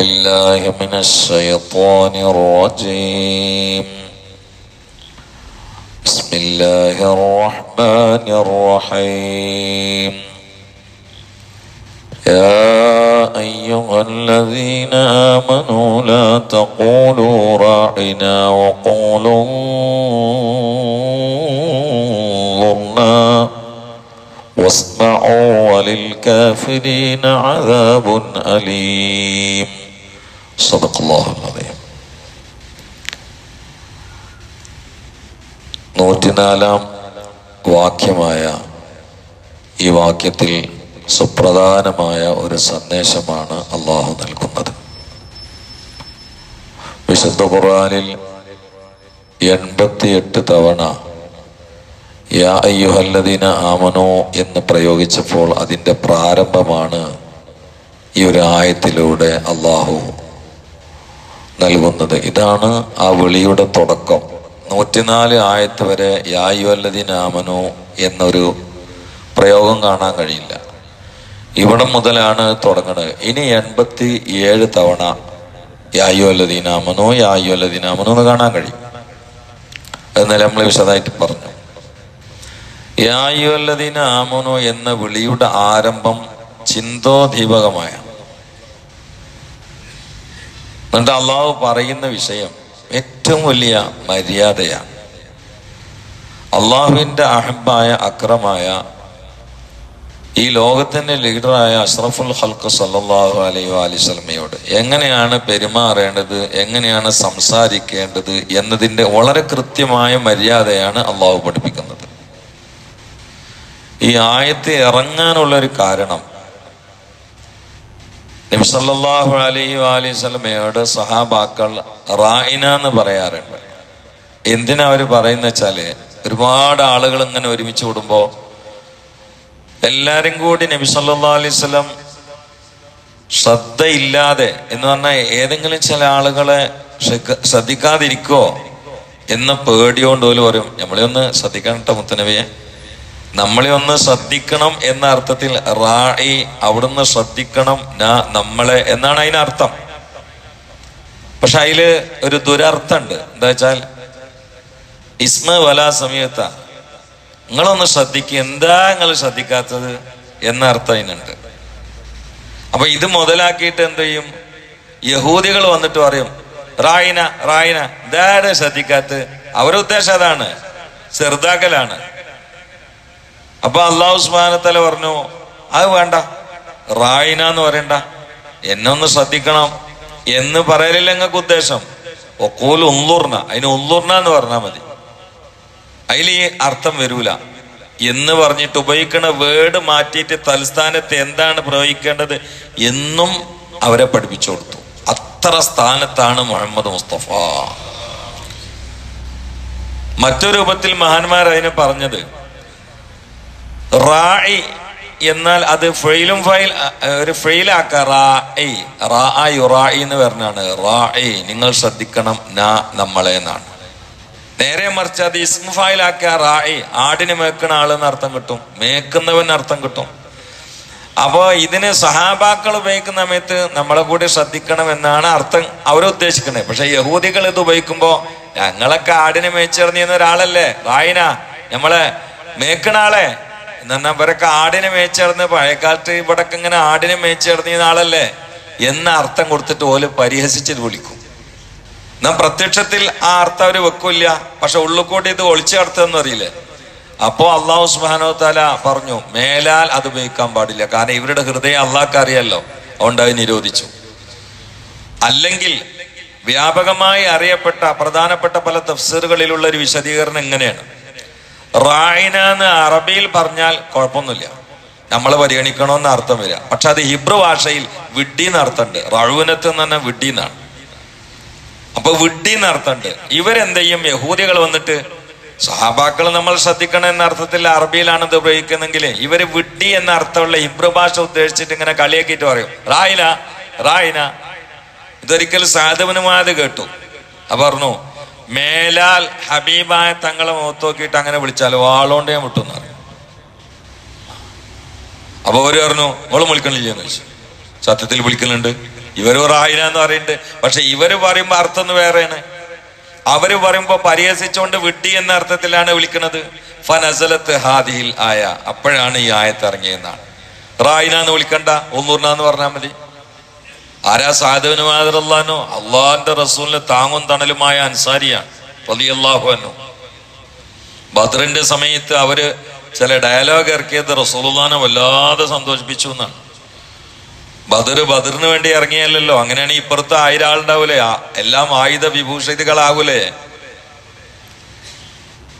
بالله من الشيطان الرجيم. بسم الله الرحمن الرحيم. يا أيها الذين آمنوا لا تقولوا راعنا وقولوا انظرنا واسمعوا وللكافرين عذاب أليم. صدق الله العظيم നൂറ്റിനാലാം വാക്യമായ ഈ വാക്യത്തിൽ സുപ്രധാനമായ ഒരു സന്ദേശമാണ് അള്ളാഹു നൽകുന്നത് വിശുദ്ധ ഖുർആനിൽ എൺപത്തിയെട്ട് തവണ യാ അയ്യുഹല്ലദീന ആമനോ എന്ന് പ്രയോഗിച്ചപ്പോൾ അതിൻ്റെ പ്രാരംഭമാണ് ഈ ഒരു ആയത്തിലൂടെ അള്ളാഹു നൽകുന്നത്. ഇതാണ് ആ വിളിയുടെ തുടക്കം. നൂറ്റിനാല് ആയത്ത് വരെ യാ അയ്യുഹല്ലദീന ആമനോ എന്നൊരു പ്രയോഗം കാണാൻ കഴിയില്ല. ഇവിടെ മുതലാണ് തുടങ്ങുന്നത് ഇനി എൺപത്തി ഏഴ് തവണ യായുവല്ലദീനാമനോ യായുവല്ലദീനാമനോ എന്ന് കാണാൻ കഴിയും. എന്നാലും നമ്മൾ വിശദമായിട്ട് പറഞ്ഞു. യായുവല്ലദീന ആമനോ എന്ന വിളിയുടെ ആരംഭം ചിന്തോദീപകമായ എന്നിട്ട് അള്ളാഹു പറയുന്ന വിഷയം ഏറ്റവും വലിയ മര്യാദയാണ് അള്ളാഹുവിന്റെ അഹബായ അക്രമായ ഈ ലോകത്തിന്റെ ലീഡറായ അഷ്റഫുൽ ഹൽക്ക് സല്ലാഹു അലൈഹി അലിസ്ലമയോട് എങ്ങനെയാണ് പെരുമാറേണ്ടത് എങ്ങനെയാണ് സംസാരിക്കേണ്ടത് എന്നതിന്റെ വളരെ കൃത്യമായ മര്യാദയാണ് അള്ളാഹു പഠിപ്പിക്കുന്നത്. ഈ ആയത്ത് ഇറങ്ങാനുള്ള ഒരു കാരണം നബിസല്ലാഹു അലൈഹി അലൈഹി സ്വലമയോട് സഹാബാക്കൾ റായിന എന്ന് പറയാറുണ്ട്. എന്തിനാ അവർ പറയുന്ന വെച്ചാൽ ഒരുപാട് ആളുകൾ ഇങ്ങനെ ഒരുമിച്ച് കൂടുമ്പോൾ എല്ലാരും കൂടി നബി സല്ലാ അലൈഹി സ്വലം ശ്രദ്ധയില്ലാതെ എന്ന് പറഞ്ഞാൽ ഏതെങ്കിലും ചില ആളുകളെ ശ്രദ്ധിക്കാതിരിക്കോ എന്ന പേടിയോണ്ട് പോലും പറയും നമ്മളെ ഒന്ന് ശ്രദ്ധിക്കണം മുത്തനവിയെ നമ്മളെ ഒന്ന് ശ്രദ്ധിക്കണം എന്ന അർത്ഥത്തിൽ റായി അവിടുന്ന് ശ്രദ്ധിക്കണം നമ്മളെ എന്നാണ് അതിനർത്ഥം പക്ഷെ അതിൽ ഒരു ദുരർത്ഥമുണ്ട്. എന്താ വെച്ചാൽ ഇസ്മ വല സമയത്ത നിങ്ങളൊന്ന് ശ്രദ്ധിക്കുക എന്താ നിങ്ങൾ ശ്രദ്ധിക്കാത്തത് എന്ന അർത്ഥം അതിനുണ്ട്. അപ്പൊ ഇത് മുതലാക്കിയിട്ട് എന്ത് ചെയ്യും? യഹൂദികൾ വന്നിട്ട് പറയും റായിന റായിന എന്താണ് ശ്രദ്ധിക്കാത്ത അവരുടെ ഉദ്ദേശം അതാണ് ചെറുതാക്കലാണ്. അപ്പൊ അള്ളാഹു സ്മാനത്തല പറഞ്ഞു അത് വേണ്ട. റായിന എന്ന് പറയണ്ട. എന്നെ ഒന്ന് ശ്രദ്ധിക്കണം എന്ന് പറയലില്ല നിങ്ങൾക്ക് ഉദ്ദേശം. ഒക്കോൽ ഉള്ളൂർണ അതിന് ഉള്ളൂർണ എന്ന് പറഞ്ഞാൽ മതി. അതിൽ ഈ അർത്ഥം വരൂല. എന്ന് പറഞ്ഞിട്ട് ഉപയോഗിക്കുന്ന വേർഡ് മാറ്റിയിട്ട് തൽസ്ഥാനത്ത് എന്താണ് പ്രയോഗിക്കേണ്ടത് എന്നും അവരെ പഠിപ്പിച്ചു കൊടുത്തു. അത്ര സ്ഥാനത്താണ് മുഹമ്മദ് മുസ്തഫ. മറ്റൊരു രൂപത്തിൽ മഹാന്മാർ അതിനെ പറഞ്ഞത് റായി എന്നാൽ അത് ഫെയിലും ഫൈൽ ഒരു ഫെയിലാക്ക റായി എന്ന് പറഞ്ഞാണ്. റായി നിങ്ങൾ ശ്രദ്ധിക്കണം. നാ നമ്മളെ എന്നാണ്. നേരെ മറിച്ച് അത് ഇസ്മുഫായിലാക്കിയ റായി ആടിന് മേക്കുന്ന ആളെന്ന് അർത്ഥം കിട്ടും. മേക്കുന്നവൻ അർത്ഥം കിട്ടും. അപ്പോ ഇതിന് സഹാബാക്കൾ ഉപയോഗിക്കുന്ന സമയത്ത് നമ്മളെ കൂടി ശ്രദ്ധിക്കണം എന്നാണ് അർത്ഥം അവരുദ്ദേശിക്കുന്നത് പക്ഷെ യഹൂദികൾ ഇത് ഉപയോഗിക്കുമ്പോ ഞങ്ങളൊക്കെ ആടിനെ മേച്ചെറിഞ്ഞിരുന്ന ഒരാളല്ലേ? റായിന? നമ്മളെ മേക്കണ ആളെ? എന്നാ ഇവരൊക്കെ ആടിനെ മേച്ചേർന്ന് പഴയക്കാലത്ത് ഇവിടൊക്കെ ഇങ്ങനെ ആടിനെ മേച്ചേർന്ന ആളല്ലേ? എന്ന അർത്ഥം കൊടുത്തിട്ട് ഓൽ പരിഹസിച്ചത് വിളിക്കും. നാം പ്രത്യക്ഷത്തിൽ ആ അർത്ഥം അവർ വെക്കില്ല. പക്ഷെ ഉള്ളുകൂടി ഇത് ഒളിച്ചു കടത്തെന്ന് അറിയില്ലേ? അപ്പോ അള്ളാഹു സുബാനോ താല പറഞ്ഞു മേലാൽ അത് ഉപയോഗിക്കാൻ പാടില്ല. കാരണം ഇവരുടെ ഹൃദയം അള്ളാഹ്ക്ക് അറിയാലോ. അതുകൊണ്ട് അത് നിരോധിച്ചു. അല്ലെങ്കിൽ വ്യാപകമായി അറിയപ്പെട്ട പ്രധാനപ്പെട്ട പല തഫ്സീറുകളിലുള്ള ഒരു വിശദീകരണം എങ്ങനെയാണ്? റായിന എന്ന് അറബിയിൽ പറഞ്ഞാൽ കുഴപ്പമൊന്നുമില്ല. നമ്മൾ പരിഗണിക്കണമെന്ന് അർത്ഥം വരിക. പക്ഷെ അത് ഹിബ്രു ഭാഷയിൽ വിഡ്ഡി എന്ന് അർത്ഥമുണ്ട് റഴുവിനത്ത് എന്ന് തന്നെ വിഡ്ഡി എന്നാണ്. അപ്പൊ വിഡ്ഡി എന്നർത്ഥമുണ്ട്. ഇവരെന്ത് ചെയ്യും യഹൂദികൾ വന്നിട്ട് സഹാബാക്കൾ നമ്മൾ ശ്രദ്ധിക്കണം എന്ന അർത്ഥത്തിൽ അറബിയിലാണ് ഇത് ഉപയോഗിക്കുന്നെങ്കിൽ ഇവർ വിഡ്ഡി എന്ന അർത്ഥമുള്ള ഹിബ്രു ഭാഷ ഉദ്ദേശിച്ചിട്ട് ഇങ്ങനെ കളിയാക്കിയിട്ട് പറയും. റായിന റായിന. ഇതൊരിക്കൽ സാധവനുമായത് കേട്ടു. അപ്പൊ പറഞ്ഞു മേലാൽ ഹബീബായ തങ്ങളെ മുഖത്ത് നോക്കിയിട്ട് അങ്ങനെ വിളിച്ചാൽ വാളോണ്ട് ഞാൻ വിട്ടു എന്ന് പറഞ്ഞു. അപ്പൊ അവർ പറഞ്ഞു ഓൾ വിളിക്കണില്ലെന്ന് ചോദിച്ചു. സത്യത്തിൽ വിളിക്കലുണ്ട്. ഇവർ റായിന എന്ന് പറയുന്നുണ്ട്. പക്ഷെ ഇവർ പറയുമ്പോ അർത്ഥം ഒന്ന് വേറെയാണ്. അവർ പറയുമ്പോ പരിഹസിച്ചുകൊണ്ട് വിട്ടി എന്ന അർത്ഥത്തിലാണ് വിളിക്കുന്നത്. ഫനസലത്ത് ഹാദിഹിൽ ആയ അപ്പോഴാണ് ഈ ആയത്ത് ഇറങ്ങിയെന്നാണ് റായിന എന്ന് വിളിക്കണ്ട ഒന്നൂറിന എന്ന് പറഞ്ഞാൽ മതി. ആരാ സാധുവിന് മാതറല്ലാനോ അള്ളാഹിന്റെ റസൂലിന് താങ്ങും തണലുമായ അൻസാരിയാണ് റളിയല്ലാഹു അൻഹു. ബദറിന്റെ സമയത്ത് അവർ ചില ഡയലോഗ് ഇറക്കിയത് റസൂലുള്ളാനെ വല്ലാതെ സന്തോഷിപ്പിച്ചു എന്നാണ്. ബദർ ബദറിന് വേണ്ടി ഇറങ്ങിയല്ലോ അങ്ങനെയാണ് ഇപ്പുറത്ത് ആയിരം ആളുണ്ടാവൂലേ എല്ലാം ആയുധ വിഭൂഷിതകളാവൂലേ?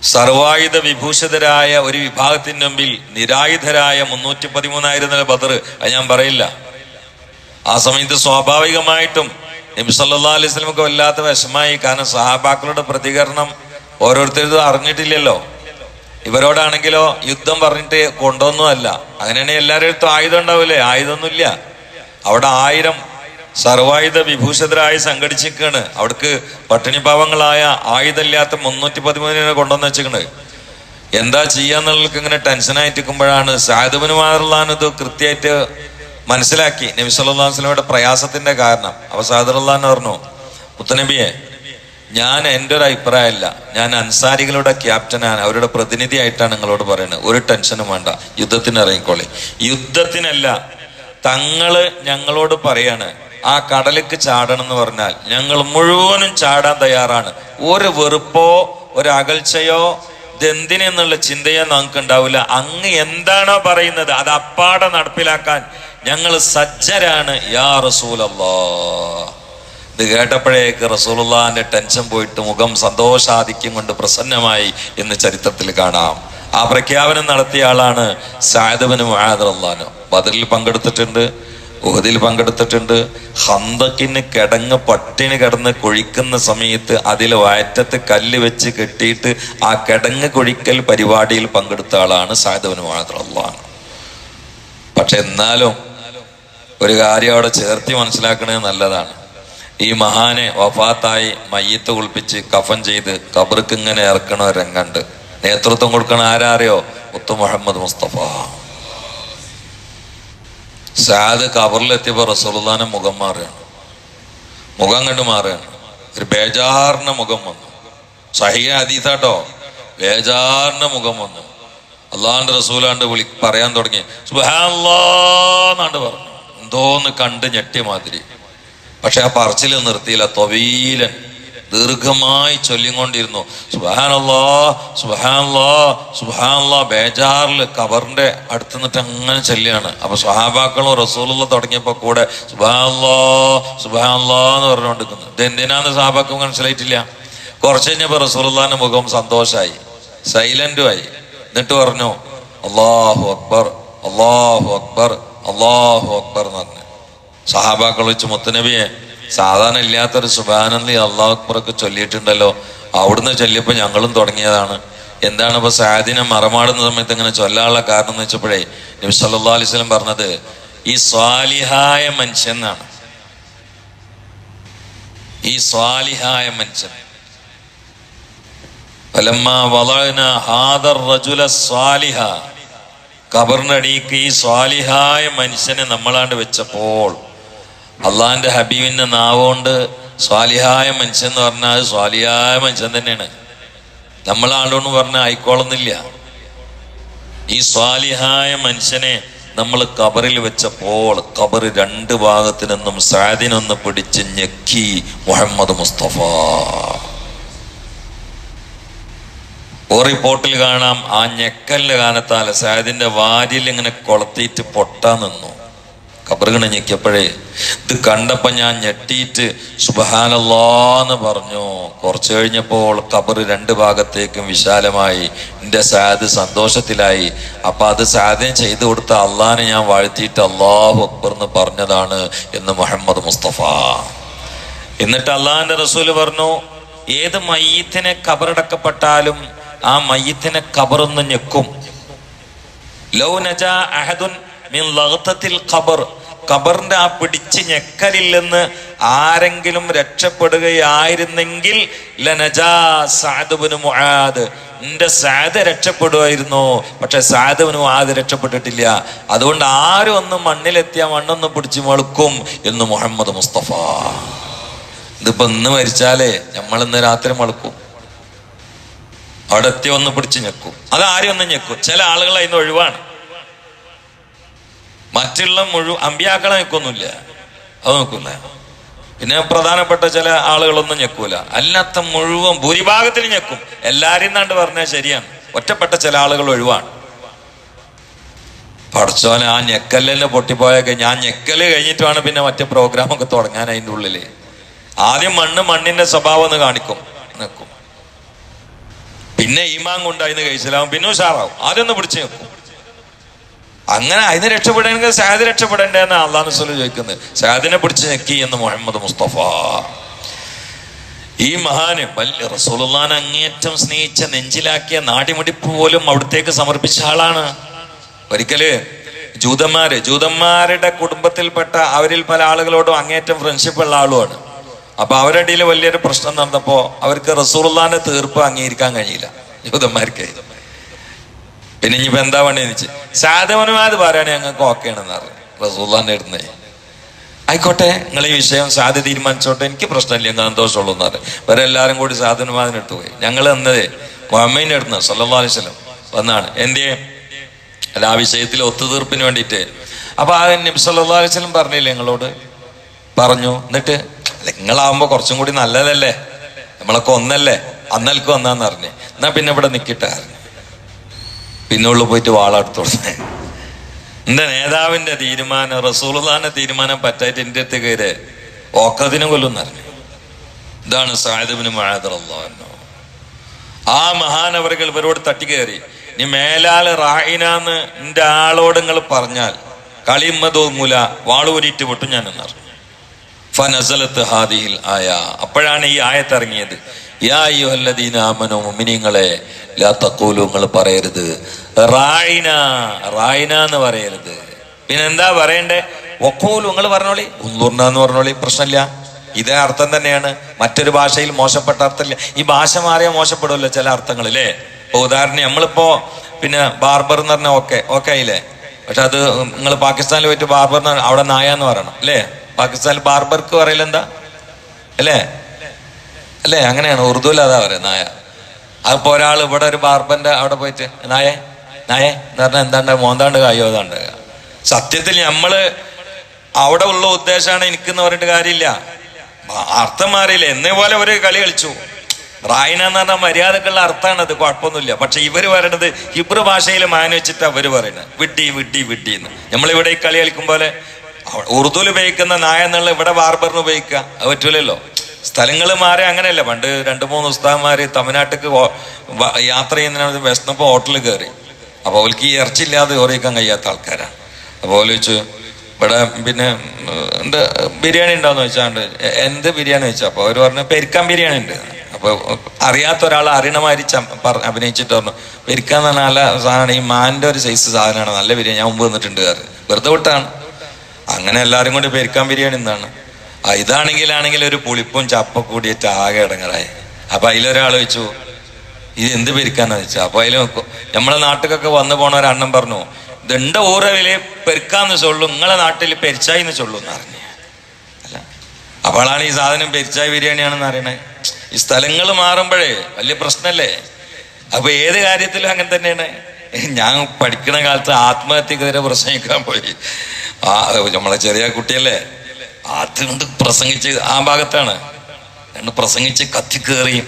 സർവായുധ വിഭൂഷിതരായ ഒരു വിഭാഗത്തിന് മുമ്പിൽ നിരായുധരായ മുന്നൂറ്റി പതിമൂന്നായിരുന്നല്ലോ ബദർ അത് ഞാൻ പറയില്ല. ആ സമയത്ത് സ്വാഭാവികമായിട്ടും നബി സല്ലല്ലാഹു അലൈഹി വസല്ലമക്ക് വല്ലാത്ത വിഷമായി കാരണം സഹാബാക്കളുടെ പ്രതികരണം ഓരോരുത്തരും അറിഞ്ഞിട്ടില്ലല്ലോ. ഇവരോടാണെങ്കിലോ യുദ്ധം പറഞ്ഞിട്ട് കൊണ്ടൊന്നുമല്ല അങ്ങനെയാണെങ്കിൽ എല്ലാവരുടെ അടുത്തും ആയുധം ഉണ്ടാവില്ലേ ആയുധമൊന്നുമില്ല. അവിടെ ആയിരം സർവായുധ വിഭൂഷിതരായി സംഘടിച്ചിരിക്കുകയാണ്. അവിടേക്ക് പട്ടിണി പാവങ്ങളായ ആയുധമില്ലാത്ത മുന്നൂറ്റി പതിമൂന്നിനെ കൊണ്ടുവന്ന് വെച്ചിരിക്കുന്നത് എന്താ ചെയ്യാന്നുള്ളവർക്ക് ഇങ്ങനെ ടെൻഷനായിട്ട് നിൽക്കുമ്പോഴാണ് കൃത്യമായിട്ട് മനസ്സിലാക്കി. നബി സല്ലല്ലാഹു അലൈഹി വസല്ലമയുടെ പ്രയാസത്തിന്റെ കാരണം. അപ്പൊ സാദറുല്ലാന്ന് പറഞ്ഞു മുത്തനബിയെ ഞാൻ എന്റെ ഒരു അഭിപ്രായമല്ല. ഞാൻ അൻസാരികളുടെ ക്യാപ്റ്റനാണ്. അവരുടെ പ്രതിനിധിയായിട്ടാണ് നിങ്ങളോട് പറയുന്നത്. ഒരു ടെൻഷനും വേണ്ട. യുദ്ധത്തിന് ഇറങ്ങിക്കോളി. യുദ്ധത്തിനല്ല തങ്ങൾ ഞങ്ങളോട് പറയാണ് ആ കടലിക്ക് ചാടണം എന്ന് പറഞ്ഞാൽ ഞങ്ങൾ മുഴുവനും ചാടാൻ തയ്യാറാണ്. ഒരു വെറുപ്പോ ഒരു അകൽച്ചയോ ഇതെന്തിനെന്നുള്ള ചിന്തയോ നമുക്ക് ഉണ്ടാവില്ല അങ്ങ് എന്താണോ പറയുന്നത് അത് അപ്പാടെ നടപ്പിലാക്കാൻ ഞങ്ങൾ സജ്ജരാണ് യാ റസൂലല്ലോ. ഇത് കേട്ടപ്പോഴേക്ക് റസൂലുള്ളാന്റെ ടെൻഷൻ പോയിട്ട് മുഖം സന്തോഷാധിക്യം കൊണ്ട് പ്രസന്നമായി എന്ന് ചരിത്രത്തിൽ കാണാം. ആ പ്രഖ്യാപനം നടത്തിയ ആളാണ് സായദബിന് മുഹാദുല്ലാനു ബദറിൽ പങ്കെടുത്തിട്ടുണ്ട് ഉഹദിൽ പങ്കെടുത്തിട്ടുണ്ട്. ഹന്തക്കിന് കിടങ്ങ് പട്ടിണി കിടന്ന് കൊഴിക്കുന്ന സമയത്ത് അതിൽ വയറ്റത്ത് കല്ല് വെച്ച് കെട്ടിയിട്ട് ആ കിടങ്ങ് കൊഴിക്കൽ പരിപാടിയിൽ പങ്കെടുത്ത ആളാണ് സായദബിന് മുഹാദുല്ലാനു പക്ഷെ എന്നാലും ഒരു കാര്യം അവിടെ ചേർത്തി മനസ്സിലാക്കണത് നല്ലതാണ്. ഈ മഹാനെ വഫാത്തായി മയ്യത്ത് കുളിപ്പിച്ച് കഫൻ ചെയ്ത് കബർക്ക് ഇങ്ങനെ ഇറക്കണ രംഗണ്ട്. നേതൃത്വം കൊടുക്കണ ആരാറിയോ? മുത്തു മുഹമ്മദ് മുസ്തഫ. സാദ് കബറിലെത്തിയപ്പോ റസൂലുള്ളാന്റെ മുഖം മാറുകയാണ്. മുഖം കണ്ട് മാറുകയാണ്. ഒരു ബേജാറിന്റെ മുഖം വന്നു. സഹിയ അതീതാട്ടോ ബേജാറിന്റെ മുഖം വന്നു. അള്ളാണ്ട് റസൂലാണ്ട് വിളി പറയാൻ തുടങ്ങി. സുബാന്നാണ്ട് പറഞ്ഞു. എന്തോന്ന് കണ്ട് ഞെട്ടിയ മാതിരി. പക്ഷെ ആ പറച്ചിൽ നിർത്തിയില്ല തൊവീലൻ ദീർഘമായി ചൊല്ലിക്കൊണ്ടിരുന്നു. സുബാനല്ലാ സുബാനല്ലാ സുബാനല്ലാ ബേജാറിൽ കബറിന്റെ അടുത്ത് നിന്നിട്ട് അങ്ങനെ ചൊല്ലിയാണ്. അപ്പൊ സുഹാബാക്കളും റസൂലുള്ള തുടങ്ങിയപ്പോ കൂടെ സുബാനല്ലാ സുബാനല്ലാ എന്ന് പറഞ്ഞുകൊണ്ടിരിക്കുന്നു. ഇത് എന്തിനാന്ന് സ്വഹാബാക്കും മനസ്സിലായിട്ടില്ല? കുറച്ച് കഴിഞ്ഞപ്പോ റസൂലുള്ളാന്റെ മുഖം സന്തോഷായി സൈലന്റുമായി എന്നിട്ട് പറഞ്ഞു അള്ളാഹു അക്ബർ അള്ളാഹു അക്ബർ. അള്ളാഹു അക്ബർ എന്ന് പറഞ്ഞു. സഹാബാക്കൾ വെച്ച് മുത്തനബിയെ സാധാരണ ഇല്ലാത്തൊരു സുബാനന്ദി അള്ളാഹു അക്ബറൊക്കെ ചൊല്ലിയിട്ടുണ്ടല്ലോ. അവിടുന്ന് ചൊല്ലിയപ്പോൾ ഞങ്ങളും തുടങ്ങിയതാണ്. എന്താണ് ഇപ്പൊ സാദിനെ മറമാടുന്ന സമയത്ത് ഇങ്ങനെ ചൊല്ലാനുള്ള കാരണം എന്ന് വെച്ചപ്പോഴേ നബി സല്ലല്ലാഹു അലൈഹി വസല്ലം പറഞ്ഞത് ഈ സ്വാലിഹായ മനുഷ്യൻ എന്നാണ്. ഈ സ്വാലിഹായ മനുഷ്യൻ. ഫലമ്മ വളന ഹാദർ റജുല സ്വാലിഹ. ഖബറിന്റെ അടിയിക്ക് ഈ സ്വാലിഹായ മനുഷ്യനെ നമ്മളാണ്ട് വെച്ചപ്പോൾ അള്ളാഹിന്റെ ഹബീബിന്റെ നാവുകൊണ്ട് സ്വാലിഹായ മനുഷ്യൻ എന്ന് പറഞ്ഞാൽ അത് സ്വാലിഹായ മനുഷ്യൻ തന്നെയാണ്. നമ്മളാണ്ടോന്ന് പറഞ്ഞാൽ ആയിക്കോളുന്നില്ല. ഈ സ്വാലിഹായ മനുഷ്യനെ നമ്മൾ കബറിൽ വെച്ചപ്പോൾ കബറ് രണ്ട് ഭാഗത്തു നിന്നും സാദിനൊന്ന് പിടിച്ച് ഞെക്കി മുഹമ്മദ് മുസ്തഫ. റിപ്പോർട്ടിൽ കാണാം ആ ഞെക്കലിന്റെ കാലത്താൽ സാദിന്റെ വാരിൽ ഇങ്ങനെ കൊളത്തിയിട്ട് പൊട്ടാൻ നിന്നു. കബറുകണ ഞെക്കിയപ്പോഴേ ഇത് കണ്ടപ്പോ ഞാൻ ഞെട്ടിയിട്ട് സുബഹാനല്ലാന്ന് പറഞ്ഞു. കുറച്ചു കഴിഞ്ഞപ്പോൾ കബർ രണ്ട് ഭാഗത്തേക്കും വിശാലമായി. എന്റെ സാദ് സന്തോഷത്തിലായി. അപ്പൊ അത് സാധ്യം ചെയ്തു കൊടുത്ത അള്ളഹാനെ ഞാൻ വാഴ്ത്തിയിട്ട് അള്ളാഹു അക്ബർ എന്ന് പറഞ്ഞതാണ് എന്ന് മുഹമ്മദ് മുസ്തഫ. എന്നിട്ട് അള്ളാഹിന്റെ റസൂൽ പറഞ്ഞു ഏത് മയ്യത്തിനെ കബറടക്കപ്പെട്ടാലും ആ മയ്യത്തിനെ കബറൊന്ന് ഞെക്കും. ലൗ നജാ അഹദുൻ മിൻ ലഗ്തത്തിൽ ഖബർ. ആ പിടിച്ച് ഞെക്കലിൽ ആരെങ്കിലും രക്ഷപ്പെടുകയായിരുന്നെങ്കിൽ മുആദ്. എന്റെ സാദ് രക്ഷപ്പെടുമായിരുന്നു. പക്ഷെ സാദവനും ആദ് രക്ഷപ്പെട്ടിട്ടില്ല. അതുകൊണ്ട് ആരും ഒന്ന് മണ്ണിലെത്തിയ മണ്ണൊന്ന് പിടിച്ച് മളുക്കും എന്ന് മുഹമ്മദ് മുസ്തഫ. ഇതിപ്പോ ഇന്ന് മരിച്ചാലേ നമ്മൾ ഇന്ന് രാത്രി മളുക്കും. അവിടെ ഒന്ന് പിടിച്ച് ഞെക്കും. അത് ആരും ഒന്ന് ഞെക്കും? ചില ആളുകൾ അതിന് ഒഴിവാണ്. മറ്റുള്ള മുഴുവൻ അമ്പിയാക്കളെ ഞെക്കൊന്നുമില്ല. അത് നോക്കൂല പിന്നെ പ്രധാനപ്പെട്ട ചില ആളുകളൊന്നും ഞെക്കൂല. അല്ലാത്ത മുഴുവൻ ഭൂരിഭാഗത്തിൽ ഞെക്കും. എല്ലാരെയും നാണ്ട് പറഞ്ഞാൽ ശരിയാണ്. ഒറ്റപ്പെട്ട ചില ആളുകൾ ഒഴിവാണ്. പഠിച്ചോനെ ആ ഞെക്കലിനെ പൊട്ടിപ്പോയൊക്കെ ഞാൻ ഞെക്കൽ കഴിഞ്ഞിട്ടാണ് പിന്നെ മറ്റേ പ്രോഗ്രാമൊക്കെ തുടങ്ങാൻ അതിന്റെ ഉള്ളിൽ. ആദ്യം മണ്ണ് മണ്ണിന്റെ സ്വഭാവം ഒന്ന് കാണിക്കും. നിൽക്കും പിന്നെ ഈമാൻ കൊണ്ടായിരുന്നു കഴിച്ചിലാവും പിന്നെ ഉഷാറാവും. ആദ്യം ഒന്ന് പിടിച്ചു നിൽക്കും അങ്ങനെ അതിന് രക്ഷപ്പെടണമെങ്കിൽ സഹദ് രക്ഷപ്പെടേണ്ടതെന്ന് അള്ളാഹു റസൂൽ ചോദിക്കുന്നത്. സഹദിനെ പിടിച്ച് ഞെക്കി എന്ന് മുഹമ്മദ് മുസ്തഫ. ഈ മഹാന് വലിയ റസൂലുള്ളാൻ അങ്ങേറ്റം സ്നേഹിച്ച നെഞ്ചിലാക്കിയ നാടിമുടിപ്പ് പോലും അവിടത്തേക്ക് സമർപ്പിച്ച ആളാണ്. ഒരിക്കൽ ജൂതന്മാര് ജൂതന്മാരുടെ കുടുംബത്തിൽപ്പെട്ട അവരിൽ പല ആളുകളോടും അങ്ങേറ്റം ഫ്രണ്ട്ഷിപ്പ് ഉള്ള ആളുമാണ്. അപ്പൊ അവരുടെ വലിയൊരു പ്രശ്നം നടന്നപ്പോ അവർക്ക് റസൂലുള്ളാന്റെ തീർപ്പ് അംഗീകരിക്കാൻ കഴിയില്ല. യൂതന്മാർക്ക് പിന്നെ ഇനിയിപ്പോ എന്താ പണിയെന്ന് സാധവനുമാത് പറയാനേ ഞങ്ങൾക്ക് ഓക്കെയാണെന്ന് പറഞ്ഞു. റസൂള്ളാന്റെ അടുത്ത് ആയിക്കോട്ടെ നിങ്ങൾ ഈ വിഷയം സാധ്യ തീരുമാനിച്ചോട്ടെ എനിക്ക് പ്രശ്നമില്ല ഞങ്ങൾ സന്തോഷമുള്ളൂ എന്ന് പറഞ്ഞു. വേറെ എല്ലാവരും കൂടി സാധനമാതിന് അടുത്ത് പോയി. ഞങ്ങൾ എന്നത് മുഹമ്മദിന്റെ അടുത്ത് സല്ലാ അലൈഹി സ്വലം വന്നാണ്. എന്തേ അല്ല ആ വിഷയത്തിൽ ഒത്തുതീർപ്പിന് വേണ്ടിയിട്ട്. അപ്പൊ ആ നബി സല്ലാ അലൈഹി സ്വലം പറഞ്ഞില്ലേ ഞങ്ങളോട് പറഞ്ഞു. എന്നിട്ട് നിങ്ങളാവുമ്പോ കുറച്ചും കൂടി നല്ലതല്ലേ? നമ്മളൊക്കെ ഒന്നല്ലേ? അന്നൽക്ക് വന്നാന്ന് അറിഞ്ഞ് എന്നാ പിന്നെ ഇവിടെ നിൽക്കിട്ടായിരുന്നു പിന്നെ ഉള്ളു പോയിട്ട് വാളെടുത്തോളെ എന്റെ നേതാവിന്റെ തീരുമാനം റസൂൽദാന്റെ തീരുമാനം പറ്റായിട്ട് എന്റെ അടുത്ത് കയറി. ഓക്കതിനും കൊല്ലും അറിഞ്ഞു ഇതാണ് സാഹിബിന് മഴതറല്ലോ ആ മഹാനവറുകൾ ഇവരോട് തട്ടിക്കയറി നീ മേലാൽ റായിനാന്ന് എന്റെ ആളോട് നിങ്ങൾ പറഞ്ഞാൽ കളിമതോങ്ങൂല വാളൂരിട്ട് വിട്ടു ഞാൻ എന്നറിഞ്ഞു ഫനസലത്ത് ഹാദിഹിൽ ആയ അപ്പോഴാണ് ഈ ആയത്ത് ഇറങ്ങിയത്. യാ ലാ നിങ്ങൾ പറയരുത്. റായിന റായിന എന്ന് പറയരുത്. പിന്നെ എന്താ പറയണ്ടേ? ഒക്കോലു നിങ്ങൾ പറഞ്ഞോളി. ഉന്തുർണ എന്ന് പറഞ്ഞോളി പ്രശ്നമില്ല. ഇതേ അർത്ഥം തന്നെയാണ്. മറ്റൊരു ഭാഷയിൽ മോശപ്പെട്ട അർത്ഥമില്ല. ഈ ഭാഷ മാറിയാൽ മോശപ്പെടുമല്ലോ ചില അർത്ഥങ്ങൾ അല്ലേ ഇപ്പൊ ഉദാഹരണം നമ്മളിപ്പോ പിന്നെ ബാർബർ എന്ന് പറഞ്ഞാൽ ഓക്കെ ഓക്കെ ആയില്ലേ? പക്ഷെ അത് നിങ്ങൾ പാകിസ്ഥാനിൽ പോയിട്ട് ബാർബർ അവിടെ നായ എന്ന് പറയണം അല്ലേ പാകിസ്ഥാനിൽ ബാർബർക്ക് പറയില്ല എന്താ? അല്ലേ? അല്ലേ? അങ്ങനെയാണ്. ഉറുദുവിൽ അതാ പറയാ നായ. അതിപ്പോ ഒരാൾ ഇവിടെ ഒരു ബാർബന്റെ അവിടെ പോയിട്ട് നായേ നായേ എന്ന് പറഞ്ഞാൽ എന്താണ്ട് മോന്താണ്ട് കായോ അതാണ്ട് സത്യത്തിൽ നമ്മൾ അവിടെ ഉള്ള ഉദ്ദേശമാണ് എനിക്കെന്ന് പറഞ്ഞിട്ട് കാര്യമില്ല. അർത്ഥം മാറിയില്ല. എന്നേ പോലെ ഒരു കളി കളിച്ചു. റായിന എന്ന് പറഞ്ഞാൽ മര്യാദക്കുള്ള അർത്ഥമാണ് അത് കുഴപ്പമൊന്നുമില്ല. പക്ഷെ ഇവർ പറയണത് ഹിബ്രു ഭാഷയിൽ മാനുവെച്ചിട്ട് അവർ പറയുന്നത് വിഡ്ഡി വിഡ്ഡി വിഡ്ഡി എന്ന് നമ്മളിവിടെ ഈ കളി കളിക്കും പോലെ ഉറുദുവിൽ ഉപയോഗിക്കുന്ന നായ എന്നുള്ള ഇവിടെ ബാർബറിന് ഉപയോഗിക്കുക. അത് പറ്റൂലല്ലോ. സ്ഥലങ്ങൾ മാറി അങ്ങനെയല്ല. പണ്ട് രണ്ട് മൂന്ന് ഉസ്താദ്മാര് തമിഴ്നാട്ടിക്ക് യാത്ര ചെയ്യുന്നതിന് വിശന്നപ്പോൾ ഹോട്ടലിൽ കയറി അപ്പോൾ അവർക്ക് ഈ ഇറച്ചില്ലാതെ ഓറിയിക്കാൻ കഴിയാത്ത ആൾക്കാരാണ്. അപ്പോൾ ചോദിച്ചു ഇവിടെ പിന്നെ എന്താ ബിരിയാണി ഉണ്ടാവുന്ന ചോദിച്ചാണ്ട് "എ- എന്ത് ബിരിയാണി ചോദിച്ചാൽ അപ്പോൾ അവർ പറഞ്ഞു പെരിക്കാൻ ബിരിയാണി ഉണ്ട്. അപ്പോൾ അറിയാത്ത ഒരാൾ അറിയണമാതിരി അഭിനയിച്ചിട്ട് പറഞ്ഞു പെരിക്കാന്ന് പറഞ്ഞാൽ സാധനമാണ് ഈ മാന്റെ ഒരു സൈസ് സാധനമാണ് നല്ല ബിരിയാണി ഞാൻ മുമ്പ് വന്നിട്ടുണ്ട് കാരണം വെറുതെ വിട്ടാണ്. അങ്ങനെ എല്ലാവരും കൊണ്ട് പെരുക്കാൻ ബിരിയാണി എന്താണ് ഇതാണെങ്കിലാണെങ്കിൽ ഒരു പുളിപ്പും ചപ്പ കൂടിയിട്ട് ആകെ ഇടങ്ങറായി. അപ്പൊ അതിലൊരാൾ വെച്ചു ഇത് എന്ത് പെരുക്കാന്ന് വെച്ചു അപ്പൊ അതിൽ നമ്മളെ നാട്ടിലൊക്കെ വന്നു പോണ ഒരു അണ്ണൻ പറഞ്ഞു ഇതെണ്ട വില പെരുക്കാന്ന് ചൊല്ലും നിങ്ങളെ നാട്ടിൽ പെരിച്ചായി എന്ന് ചൊല്ലും എന്ന് അറിഞ്ഞു അല്ല അപ്പോഴാണ് ഈ സാധനം പെരിച്ചായ ബിരിയാണിയാണെന്ന് അറിയണേ. ഈ സ്ഥലങ്ങൾ മാറുമ്പോഴേ വലിയ പ്രശ്നമല്ലേ അപ്പൊ ഏത് കാര്യത്തിലും അങ്ങനെ തന്നെയാണ്. ഞാൻ പഠിക്കുന്ന കാലത്ത് ആത്മഹത്യക്കെതിരെ പ്രസംഗിക്കാൻ പോയി. ആ നമ്മളെ ചെറിയ കുട്ടിയല്ലേ? അതുകൊണ്ട് പ്രസംഗിച്ച് ആ ഭാഗത്താണ്. രണ്ട് പ്രസംഗിച്ച് കത്തിക്കേറി.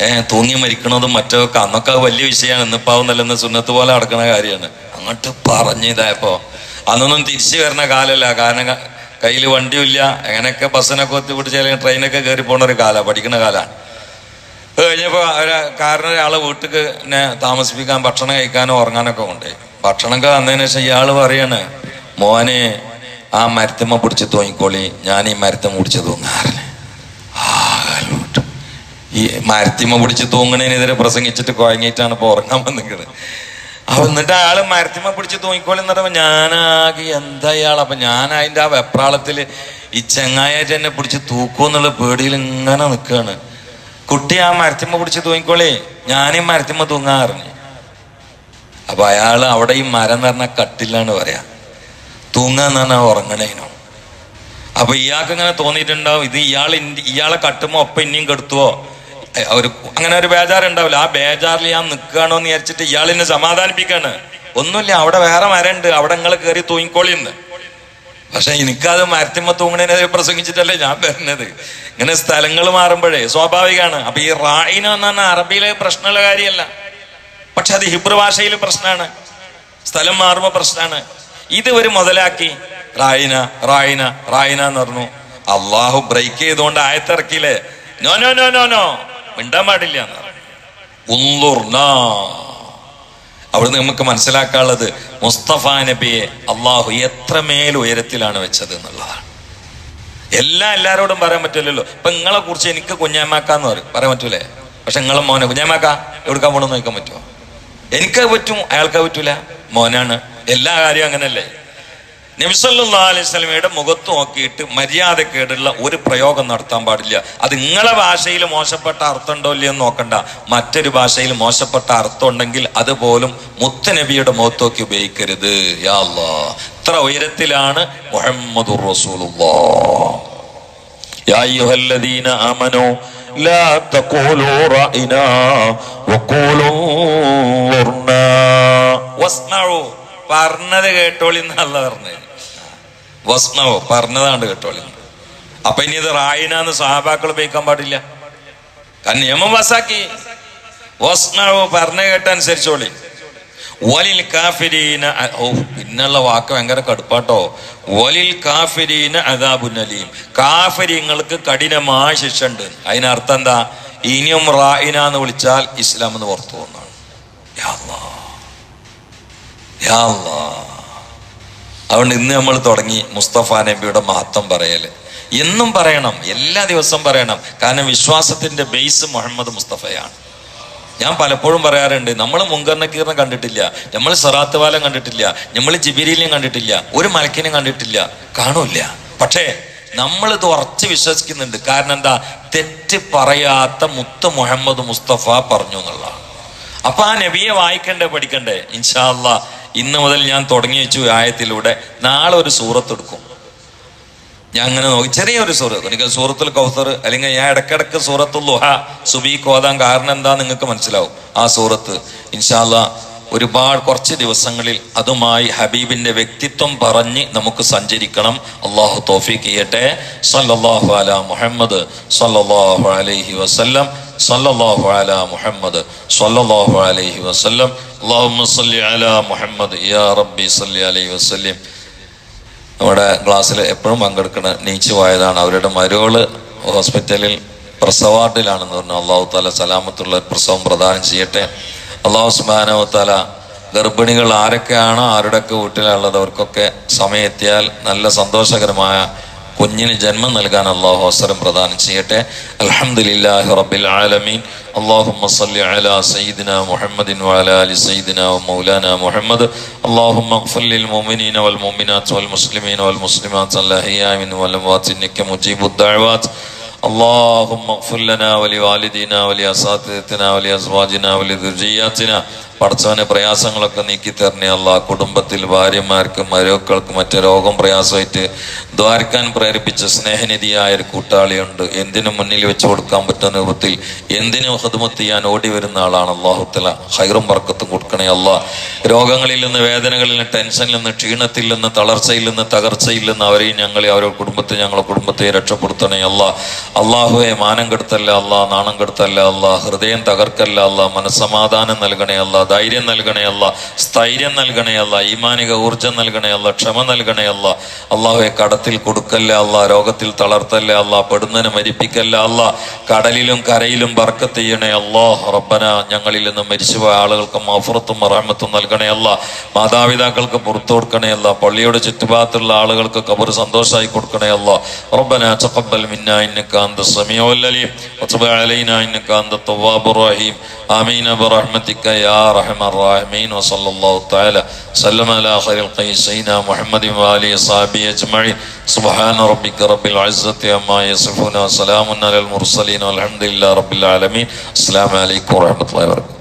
ഏഹ് തൂങ്ങി മരിക്കണതും മറ്റോ ഒക്കെ അന്നൊക്കെ വലിയ വിഷയമാണ്. ഇന്നിപ്പാവുന്നല്ലെന്ന് സുന്നത്ത് പോലെ നടക്കുന്ന കാര്യമാണ്. അങ്ങോട്ട് പറഞ്ഞതായപ്പോ അന്നൊന്നും തിരിച്ചു വരുന്ന കാലല്ല കാരണം കയ്യിൽ വണ്ടിയില്ല എങ്ങനെയൊക്കെ ബസ്സിനൊക്കെ ഒത്തി പിടിച്ച് അല്ലെങ്കിൽ ട്രെയിനൊക്കെ കയറി പോണ ഒരു കാലമാണ് പഠിക്കുന്ന കാലമാണ് അത് കഴിഞ്ഞപ്പോ ഒരു കാരണം ഒരാളെ വീട്ടിൽ എന്നെ താമസിപ്പിക്കാൻ ഭക്ഷണം കഴിക്കാനോ ഉറങ്ങാനൊക്കെ ഉണ്ട് ഭക്ഷണമൊക്കെ വന്നതിന് ശേഷം ഇയാൾ പറയാണ് മോനെ ആ മരത്തമ്മ പിടിച്ച് തൂങ്ങിക്കോളി. ഞാൻ ഈ മരത്തമ്മ പിടിച്ച് തൂങ്ങാറില്ല. ഈ മരത്തിമ്മ പിടിച്ച് തൂങ്ങണതിനെതിരെ പ്രസംഗിച്ചിട്ട് കുഴങ്ങിയിട്ടാണ് ഇപ്പൊ ഉറങ്ങാൻ വന്നിട്ട് അപ്പൊ എന്നിട്ട് ആൾ മരത്തിമ്മ പിടിച്ച് തൂങ്ങിക്കോളി എന്നിട്ട് ഞാനാകെ എന്താ ഇയാൾ അപ്പൊ ഞാൻ അതിന്റെ ആ വെപ്രാളത്തിൽ ഈ ചെങ്ങായ എന്നെ പിടിച്ച് തൂക്കുമെന്നുള്ള പേടിയിൽ ഇങ്ങനെ നിൽക്കുകയാണ് കുട്ടി ആ മരത്തിമ്മ പിടിച്ച് തൂങ്ങിക്കോളേ. ഞാനീ മരത്തിമ്മ തൂങ്ങാറിഞ്ഞ് അപ്പൊ അയാൾ അവിടെ ഈ മരം എന്ന് പറഞ്ഞാൽ പറയാ തൂങ്ങാന്ന് പറഞ്ഞാൽ ഉറങ്ങണേനോ അപ്പൊ ഇയാൾക്ക് ഇങ്ങനെ തോന്നിയിട്ടുണ്ടാവും ഇത് ഇയാൾ ഇയാളെ കട്ടുമ്പോ ഒപ്പം ഇനിയും കെടുത്തുവോ? ഒരു അങ്ങനെ ഒരു ബേജാറുണ്ടാവില്ല. ആ ബേജാറിൽ ഞാൻ നിൽക്കുകയാണോ എന്ന് വിചാരിച്ചിട്ട് ഇയാൾ എന്നെ സമാധാനിപ്പിക്കാണ്. ഒന്നുമില്ല അവിടെ വേറെ മരണ്ട് അവിടെ നിങ്ങൾ കയറി തൂങ്ങിക്കോളിന്ന് പക്ഷെ എനിക്കത് മരത്തിമ്മ തൂങ്ങണേനെ പ്രസംഗിച്ചിട്ടല്ലേ ഞാൻ വരുന്നത്. ഇങ്ങനെ സ്ഥലങ്ങൾ മാറുമ്പോഴേ സ്വാഭാവികമാണ്. അപ്പൊ ഈ റായിന എന്ന് പറഞ്ഞാൽ അറബിയിലെ പ്രശ്നമുള്ള കാര്യമല്ല. പക്ഷെ അത് ഹിബ്രു ഭാഷയിൽ പ്രശ്നമാണ്. സ്ഥലം മാറുമ്പോൾ പ്രശ്നമാണ്. ഇത് ഒരു മുതലാക്കി റായിന റായിന റായിന എന്ന് പറഞ്ഞു. അള്ളാഹു ബ്രേക്ക് ചെയ്തുകൊണ്ട് ആയത്തിറക്കിയില്ലേ? No no no no no. മിണ്ടാൻ പാടില്ല എന്നാ. അവിടുന്ന് നമുക്ക് മനസ്സിലാക്കാനുള്ളത് മുസ്തഫ നബിയെ അള്ളാഹു എത്രമേൽ ഉയരത്തിലാണ് വെച്ചത് എന്നുള്ളതാണ്. എല്ലാം എല്ലാരോടും പറയാൻ പറ്റില്ലല്ലോ. ഇപ്പൊ നിങ്ങളെ കുറിച്ച് എനിക്ക് കുഞ്ഞാമാക്കാന്ന് പറയും. പറയാൻ പറ്റൂലേ? പക്ഷെ നിങ്ങളെ മോനെ കുഞ്ഞാമാക്ക എവിടുക്കാൻ പോണെന്ന് നോക്കാൻ പറ്റുമോ? എനിക്കത് പറ്റും അയാൾക്ക് പറ്റൂല. മോനാണ്. എല്ലാ കാര്യവും അങ്ങനല്ലേ? നബിസല്ലാ അലൈഹി സ്വലമയുടെ മുഖത്ത് നോക്കിയിട്ട് മര്യാദക്കേടുള്ള ഒരു പ്രയോഗം നടത്താൻ പാടില്ല അത് നിങ്ങളെ ഭാഷയിൽ മോശപ്പെട്ട അർത്ഥം ഉണ്ടോ ഇല്ലയോ എന്ന് നോക്കണ്ട മറ്റൊരു ഭാഷയിൽ മോശപ്പെട്ട അർത്ഥം ഉണ്ടെങ്കിൽ അതുപോലും മുത്തനബിയുടെ മുഖത്ത് നോക്കി ഉപയോഗിക്കരുത് യാ അല്ലാ ഇത്ര ഉയരത്തിലാണ് മുഹമ്മദുർ റസൂലുള്ളാഹ് يا أيها الذين آمنوا لا تقولوا رأينا وقولوا انظرنا واسمعوا പറഞ്ഞത് കേട്ടോളി എന്നല്ല പറഞ്ഞത്. വസ്നവോ പറഞ്ഞതാണ്ട് കേട്ടോളി അപ്പൊ ഇനി ഇത് റായിനാന്ന് സഹാബാക്കൾ ഉപയോഗിക്കാൻ പാടില്ല. നിയമം പാസാക്കി. വസ്നവോ പറഞ്ഞു കേട്ടനുസരിച്ചോളി. വലിൽ കാഫിരീന പിന്നുള്ള വാക്ക് ഭയങ്കര കടുപ്പാട്ടോ. വലിൽ കാഫിരീന അദാബുനലീം കാഫര്യങ്ങൾക്ക് കഠിനമായ ശിക്ഷ ഉണ്ട് അതിനർത്ഥം എന്താ? ഇനിയും റായിന എന്ന് വിളിച്ചാൽ ഇസ്ലാം എന്ന് പുറത്തു അല്ലാ. അതുകൊണ്ട് ഇന്ന് നമ്മൾ തുടങ്ങി മുസ്തഫ നബിയുടെ മഹത്വം പറയൽ. എന്നും പറയണം എല്ലാ ദിവസവും പറയണം. കാരണം വിശ്വാസത്തിന്റെ ബേസ് മുഹമ്മദ് മുസ്തഫയാണ്. ഞാൻ പലപ്പോഴും പറയാറുണ്ട് നമ്മൾ മുങ്കർണക്കീറിനെ കണ്ടിട്ടില്ല നമ്മൾ സറാത്ത് വാലം കണ്ടിട്ടില്ല നമ്മൾ ജിബിരിയിലും കണ്ടിട്ടില്ല ഒരു മലക്കിനും കണ്ടിട്ടില്ല കാണൂല പക്ഷേ നമ്മൾ ഇത് ഉറച്ച് വിശ്വസിക്കുന്നുണ്ട്. കാരണം എന്താ? തെറ്റ് പറയാത്ത മുത്ത് മുഹമ്മദ് മുസ്തഫ പറഞ്ഞു എന്നുള്ളതാണ്. അപ്പൊ ആ നബിയെ വായിക്കണ്ടേ പഠിക്കണ്ടേ? ഇൻഷാ അല്ലാ. ഇന്ന് മുതൽ ഞാൻ തുടങ്ങി വെച്ചു ആയത്തിലൂടെ. നാളെ ഒരു സൂറത്ത് എടുക്കും. ഞാൻ അങ്ങനെ നോക്കി ചെറിയൊരു സൂറത്ത്. എനിക്ക് സൂറത്തുൽ കൗസർ അല്ലെങ്കിൽ ഞാൻ ഇടക്കിടക്ക് സൂറത്തുൽ ലുഹ സുബി കോതാൻ കാരണം എന്താ നിങ്ങൾക്ക് മനസ്സിലാവും. ആ സൂറത്ത്. ഇൻഷാല്ല ഒരുപാട് കുറച്ച് ദിവസങ്ങളിൽ അതുമായി ഹബീബിന്റെ വ്യക്തിത്വം പറഞ്ഞ് നമുക്ക് സഞ്ചരിക്കണം. അള്ളാഹു തോഫിക്ക് ചെയ്യട്ടെ. സല്ലല്ലാഹു അല മുഹമ്മദ് സല്ലാഹു അലൈഹി വസല്ലം. സല്ലല്ലാഹു അല മുഹമ്മദ് സല്ലല്ലാഹു അലൈഹി വസല്ലം. അല്ലാഹുമ്മ സല്ലി അല മുഹമ്മദ്. യാ റബ്ബി സല്ലി അലൈഹി വസല്ലം. നമ്മുടെ ക്ലാസ്സിൽ എപ്പോഴും പങ്കെടുക്കുന്ന നീച്ചു പോയതാണ് അവരുടെ മരുകൾ ഹോസ്പിറ്റലിൽ പ്രസവാർഡിലാണെന്ന് പറഞ്ഞു. അള്ളാഹു താല സലാമത്തുള്ള പ്രസവം പ്രദാനം ചെയ്യട്ടെ. അള്ളാഹു സുബാനോ താല ഗർഭിണികൾ ആരൊക്കെയാണോ ആരുടെയൊക്കെ വീട്ടിലുള്ളത് അവർക്കൊക്കെ സമയെത്തിയാൽ നല്ല സന്തോഷകരമായ കുഞ്ഞിന് ജന്മം നൽകാൻ അള്ളാഹു അവസരം പ്രദാനം ചെയ്യട്ടെ അൽഹംദുലില്ലാഹി റബ്ബിൽ ആലമീൻ اللهم صل على سيدنا محمد وعلى ال سيدنا ومولانا محمد اللهم اغفر للمؤمنين والمؤمنات والمسلمين والمسلمات الاحياء منهم والاموات انك مجيب الدعوات اللهم اغفر لنا ولوالدينا ولاساتذتنا ولازواجنا ولذرياتنا പടച്ചവന് പ്രയാസങ്ങളൊക്കെ നീക്കി തരണേ അല്ല. കുടുംബത്തിൽ ഭാര്യമാർക്കും മരുക്കൾക്കും മറ്റു രോഗം പ്രയാസമായിട്ട് ദ്വാരക്കാൻ പ്രേരിപ്പിച്ച സ്നേഹനിധിയായ ഒരു കൂട്ടാളിയുണ്ട്. എന്തിനും മുന്നിൽ വെച്ച് കൊടുക്കാൻ പറ്റുന്ന രൂപത്തിൽ എന്തിനും ഹതുമത്ത് ചെയ്യാൻ ഓടി വരുന്ന ആളാണ് അള്ളാഹുത്തല ഹൈറും വർക്കത്തും കൊടുക്കണേ അല്ല. രോഗങ്ങളിൽ നിന്ന് വേദനകളിൽ നിന്ന് ടെൻഷനിൽ നിന്ന് ക്ഷീണത്തിൽ നിന്ന് തളർച്ചയിൽ നിന്ന് തകർച്ചയിൽ നിന്ന് അവരെയും ഞങ്ങളെ അവരുടെ കുടുംബത്തെ ഞങ്ങളുടെ കുടുംബത്തെ രക്ഷപ്പെടുത്തണേ അല്ല. അള്ളാഹുവെ മാനം കെടുത്തല്ല അല്ല നാണം കെടുത്തല്ല അല്ല. ഹൃദയം തകർക്കല്ല അല്ല. മനസ്സമാധാനം നൽകണേ അല്ല. ധൈര്യം നൽകണയല്ല സ്ഥൈര്യം നൽകണയല്ല ഈമാനിക ഊർജം നൽകണയല്ല ക്ഷമ നൽകണയല്ല അള്ളാഹുവെ കടത്തിൽ കൊടുക്കല്ല അല്ല രോഗത്തിൽ തളർത്തല്ല അല്ല പെടുന്നതിന് മരിപ്പിക്കല്ല അല്ല കടലിലും കരയിലും ബർക്കത്ത് ചെയ്യണേ അല്ലോ. റബ്ബന ഞങ്ങളിൽ നിന്ന് മരിച്ചുപോയ ആളുകൾക്ക് മഫുറത്തും മറാമത്തും നൽകണയല്ല മാതാപിതാക്കൾക്ക് പുറത്തു കൊടുക്കണയല്ല പള്ളിയുടെ ചുറ്റുഭാഗത്തുള്ള ആളുകൾക്ക് കബർ സന്തോഷമായി കൊടുക്കണയല്ല റബ്ബന ചക്കബൽ മിന്ന ഇന്നക്ക അന്ത സമീഅലീം വസ്ബ അലൈന ഇന്നക്ക അന്ത തവ്വാബുർ റഹീം. ആമീന ബിറഹ്മതിക യാ أرحم الراحمين وصلى الله تعالى سلم على خير الخلق سيدنا محمد وآله وصحبه أجمعين سبحان ربك رب العزة عما يصفون وسلام على المرسلين والحمد لله رب العالمين السلام عليكم ورحمة الله وبركاته